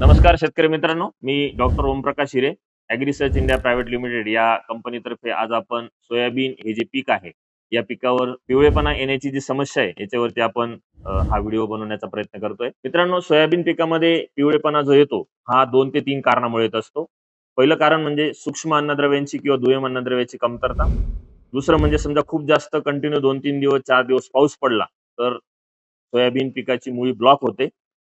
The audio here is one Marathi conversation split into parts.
नमस्कार शेतकरी मित्रांनो मी doctor Omprakash Hire Agrisearch India private limited या कंपनीतर्फे आज आपण सोयाबीन हे जे पीक आहे या पिकावर पिवळेपणा येण्याची जी समस्या आहे याच्यावरती आपण हा व्हिडिओ बनवण्याचा प्रयत्न करतोय. मित्रांनो सोयाबीन पिकामध्ये पिवळेपणा जो येतो हा दोन ते तीन कारणामुळे येत असतो. पहिलं कारण म्हणजे सूक्ष्म अन्नद्रव्यांची किंवा दुय्यम अन्नद्रव्याची कमतरता. दुसरं म्हणजे समजा खूप जास्त कंटिन्यू दोन तीन दिवस चार दिवस पाऊस पडला तर सोयाबीन पिकाची मुळी ब्लॉक होते.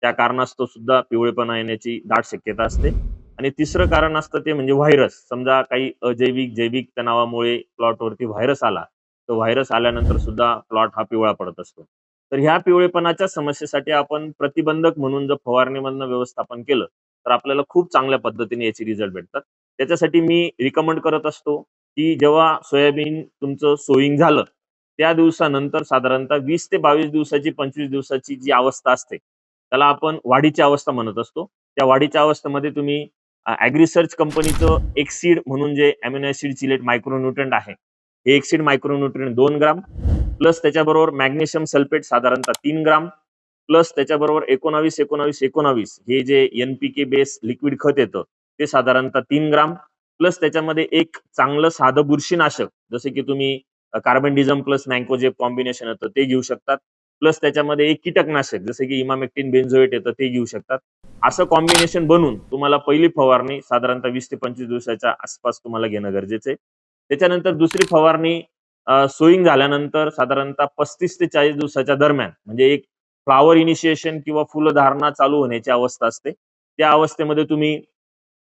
त्या कारणास्तव सुद्धा पिवळेपणा येण्याची दाट शक्यता असते. आणि तिसरं कारण असतं ते म्हणजे व्हायरस समजा काही अजैविक जैविक तणावामुळे प्लॉटवरती व्हायरस आला तर व्हायरस आल्यानंतर सुद्धा प्लॉट हा पिवळा पडत असतो. तर ह्या पिवळेपणाच्या समस्येसाठी आपण प्रतिबंधक म्हणून जर फवारणीमधनं व्यवस्थापन केलं तर आपल्याला खूप चांगल्या पद्धतीने याचे रिझल्ट भेटतात. त्याच्यासाठी मी रिकमेंड करत असतो की जेव्हा सोयाबीन तुमचं सोईंग झालं त्या दिवसानंतर साधारणतः वीस ते बावीस दिवसाची पंचवीस दिवसाची जी अवस्था असते त्याला आपण वाढीची अवस्था म्हणत असतो. त्या वाढीच्या अवस्थेमध्ये तुम्ही ॲग्रिसर्च कंपनीचं एक्सीड म्हणून जे अॅमिनो ऍसिड चिलेट मायक्रोन्युट्रंट आहे हे एक्सीड मायक्रोन्युट्रंट दोन ग्राम प्लस त्याच्याबरोबर मॅग्नेशियम सल्फेट साधारणतः तीन ग्राम प्लस त्याच्याबरोबर एकोणावीस एकोणावीस एकोणावीस हे जे N P K base liquid खत येतं ते साधारणतः तीन ग्राम प्लस त्याच्यामध्ये एक चांगलं साधं बुरशीनाशक जसे की तुम्ही carbendazim plus mancozeb combination येतं ते घेऊ शकतात. प्लस त्याच्यामध्ये एक कीटकनाशक जसे की इमामेक्टिन बेन्झोएट येतं ते घेऊ शकतात. असं कॉम्बिनेशन बनवून तुम्हाला पहिली फवारणी साधारणतः वीस ते पंचवीस दिवसाच्या आसपास तुम्हाला घेणं गरजेचं आहे. त्याच्यानंतर दुसरी फवारणी सोईंग झाल्यानंतर साधारणतः पस्तीस ते चाळीस दिवसाच्या दरम्यान म्हणजे एक फ्लावर इनिशिएशन किंवा फुलधारणा चालू होण्याची अवस्था असते. त्या अवस्थेमध्ये तुम्ही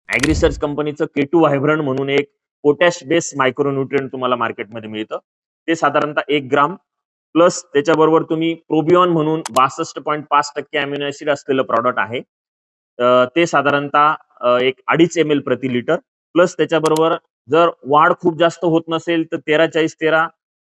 ॲग्रिसर्च कंपनीचं केटू व्हायब्रंट म्हणून एक पोटॅश बेस मायक्रोन्युट्रियंट तुम्हाला मार्केटमध्ये मिळतं. ते साधारणतः एक ग्राम प्लस त्याच्याबरोबर तुम्ही प्रोबिओन म्हणून बासष्ट पॉईंट पाच टक्के अमिनो ऍसिड असलेलं प्रॉडक्ट आहे. ते साधारणतः एक अडीच एम एल प्रति लिटर प्लस त्याच्याबरोबर जर वाढ खूप जास्त होत नसेल तर तेरा चाळीस तेरा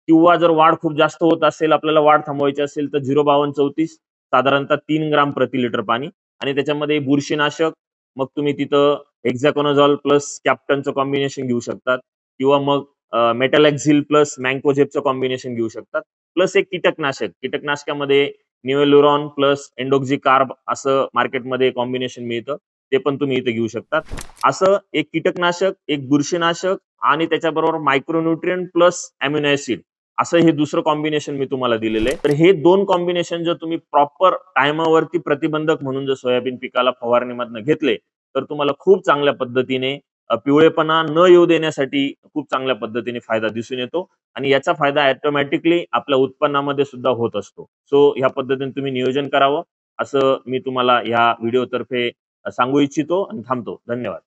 किंवा जर वाढ खूप जास्त होत असेल आपल्याला वाढ थांबवायची असेल तर झिरो बावन्न चौतीस साधारणतः तीन ग्राम प्रति लिटर पाणी. आणि त्याच्यामध्ये बुरशीनाशक मग तुम्ही तिथं एक्झॅकोनोझॉल प्लस कॅप्टनचं कॉम्बिनेशन घेऊ शकतात. किंवा मग मेटालॅक्झिल प्लस मँकोझेपचं कॉम्बिनेशन घेऊ शकतात. प्लस एक कीटकनाशक. कीटकनाशकामध्ये निवेल्युरॉन प्लस एन्डोक्झी कार्ब असं मार्केटमध्ये कॉम्बिनेशन मिळतं. ते पण तुम्ही इथे घेऊ शकतात. असं एक कीटकनाशक एक बुरशीनाशक आणि त्याच्याबरोबर मायक्रोन्युट्रियन प्लस अॅमिनो ऍसिड असं हे दुसरं कॉम्बिनेशन मी तुम्हाला दिलेलं आहे. तर हे दोन कॉम्बिनेशन जर तुम्ही प्रॉपर टायमावरती प्रतिबंधक म्हणून जर सोयाबीन पिकाला फवारणीमधनं घेतले तर तुम्हाला खूप चांगल्या पद्धतीने पिवळेपणा न येऊ देण्यासाठी खूप चांगल्या पद्धतीने फायदा दिसून येतो आणि याचा फायदा ऑटोमॅटिकली आपल्या उत्पन्नामध्ये सुद्धा होत असतो. सो ह्या पद्धतीने तुम्ही नियोजन करावं असं मी तुम्हाला ह्या व्हिडिओतर्फे सांगू इच्छितो आणि थांबतो. धन्यवाद.